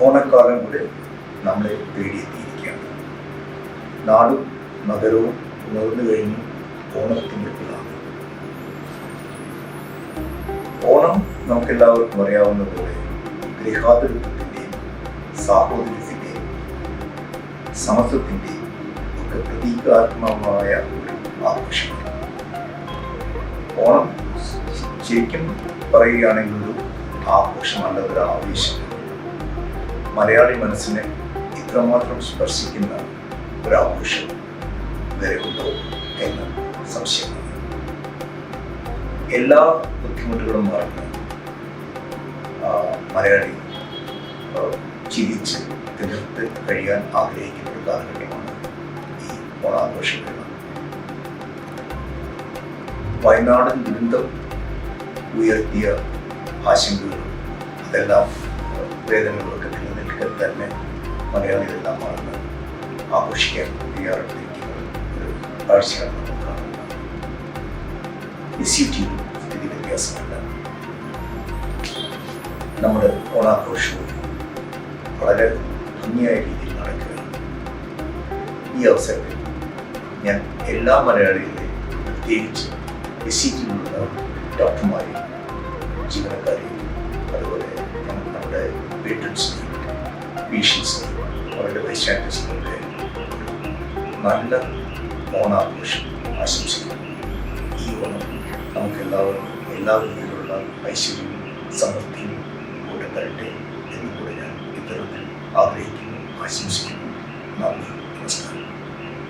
ഓണക്കാലം കൂടെ നമ്മളെ തേടിയെത്തിയിരിക്കുകയാണ് നാടും നഗരവും ഉണർന്നു കഴിഞ്ഞു ഓണത്തിന്റെ പിള്ളാണ് ഓണം നമുക്കെല്ലാവർക്കും അറിയാവുന്നതുപോലെ ഗൃഹാതുരത്വത്തിന്റെയും സാഹോദര്യത്തിന്റെയും സമത്വത്തിന്റെയും ഒക്കെ പ്രതീകാത്മകമായ ഒരു ആഘോഷമാണ്. ഓണം ശരിക്കും പറയുകയാണെങ്കിൽ ഒരു ആഘോഷമല്ല ഒരു ആവേശം മലയാളി മനസ്സിനെ ഇത്രമാത്രം സ്പർശിക്കുന്ന ഒരാഘോഷം വേറെ ഉണ്ടോ എന്ന് സംശയമാണ് എല്ലാ ബുദ്ധിമുട്ടുകളും മറന്ന് മലയാളി ചിരിച്ച് തിരുത്ത് കഴിയാൻ ആഗ്രഹിക്കുന്ന ഒരു കാലഘട്ടമാണ് ഈ ഓണാഘോഷങ്ങൾ. വയനാടൻ ദുരന്തം ഉയർത്തിയ ആശങ്കകളും അതെല്ലാം വേദനകളൊക്കെ നിലനിൽക്കെ തന്നെ മലയാളികളെല്ലാം മറന്ന് ആഘോഷിക്കാൻ തയ്യാറെടുത്തിരിക്കുന്ന ഒരു കാഴ്ചയാണ് നമ്മൾ കാണുന്നത്. വ്യത്യാസമല്ല. നമ്മുടെ ഓണാഘോഷവും വളരെ ഭംഗിയായ രീതിയിൽ നടക്കുകയാണ്. ഈ അവസരത്തിൽ ഞാൻ എല്ലാ മലയാളികളെയും പ്രത്യേകിച്ച് എസ് സി ടിയിലുള്ള ഡോക്ടർമാരെയും ജീവനക്കാരെയും അതുപോലെ നമ്മുടെ പേറ്റൻസിനെയും പേഷ്യൻസിനെയും അവരുടെ വൈശാഖ്യസിനെയൊക്കെ നല്ല ഓണാഘോഷം ആശംസിക്കുന്നു. ഈ ഓണം നമുക്ക് എല്ലാവർക്കും എല്ലാ രീതിയിലുള്ള ഐശ്വര്യവും സമൃദ്ധിയും കൂടെ തരട്ടെ എന്ന് ഞാൻ ഇത്തരത്തിൽ ആഗ്രഹിക്കുന്നു ആശംസിക്കുന്നു. നന്ദി.